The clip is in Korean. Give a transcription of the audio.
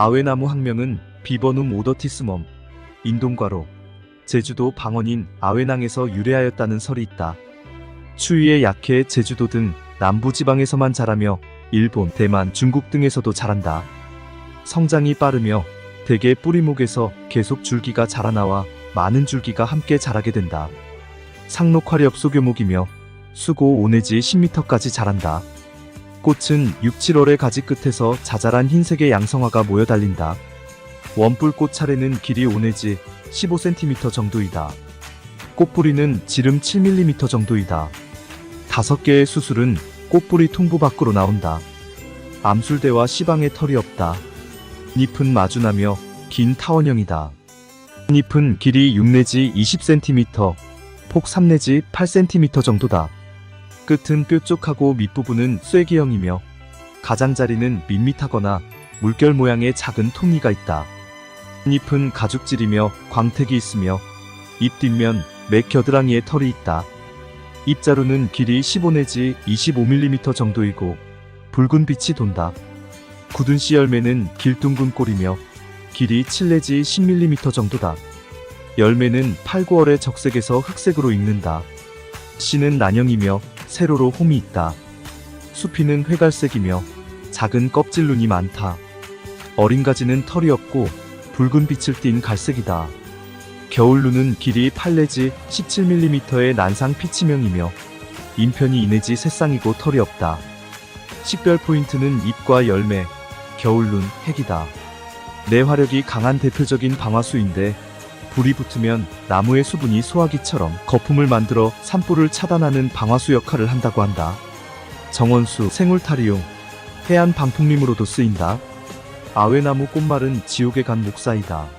아웨나무 학명은 비버눔 오더티스멈, 인동과로, 제주도 방언인 아웨낭에서 유래하였다는 설이 있다. 추위에 약해 제주도 등 남부지방에서만 자라며 일본, 대만, 중국 등에서도 자란다. 성장이 빠르며 대개 뿌리목에서 계속 줄기가 자라나와 많은 줄기가 함께 자라게 된다. 상록화렵 소교목이며 수고 5 내지 10m까지 자란다. 꽃은 6, 7월의 가지 끝에서 자잘한 흰색의 양성화가 모여 달린다. 원뿔꽃 차례는 길이 5 내지 15cm 정도이다. 꽃뿌리는 지름 7mm 정도이다. 다섯 개의 수술은 꽃뿌리 통부 밖으로 나온다. 암술대와 시방에 털이 없다. 잎은 마주나며 긴 타원형이다. 잎은 길이 6 내지 20cm, 폭 3 내지 8cm 정도다. 끝은 뾰족하고 밑부분은 쐐기형이며 가장자리는 밋밋하거나 물결 모양의 작은 톱니가 있다. 잎은 가죽질이며 광택이 있으며 잎 뒷면 맥 겨드랑이에 털이 있다. 잎자루는 길이 15 내지 25mm 정도이고 붉은 빛이 돈다. 굳은 씨 열매는 길둥근 꼴이며 길이 7 내지 10mm 정도다. 열매는 8, 9월의 적색에서 흑색으로 익는다. 씨는 난형이며 세로로 홈이 있다. 수피는 회갈색이며 작은 껍질 눈이 많다. 어린 가지는 털이 없고 붉은 빛을 띤 갈색이다. 겨울 눈은 길이 8 내지 17mm의 난상 피치명이며 인편이 2 내지 새쌍이고 털이 없다. 식별 포인트는 잎과 열매, 겨울 눈, 핵이다. 내 화력이 강한 대표적인 방화수인데 불이 붙으면 나무의 수분이 소화기처럼 거품을 만들어 산불을 차단하는 방화수 역할을 한다고 한다. 정원수, 생울타리용, 해안 방풍림으로도 쓰인다. 아웨나무 꽃말은 지옥에 간 목사이다.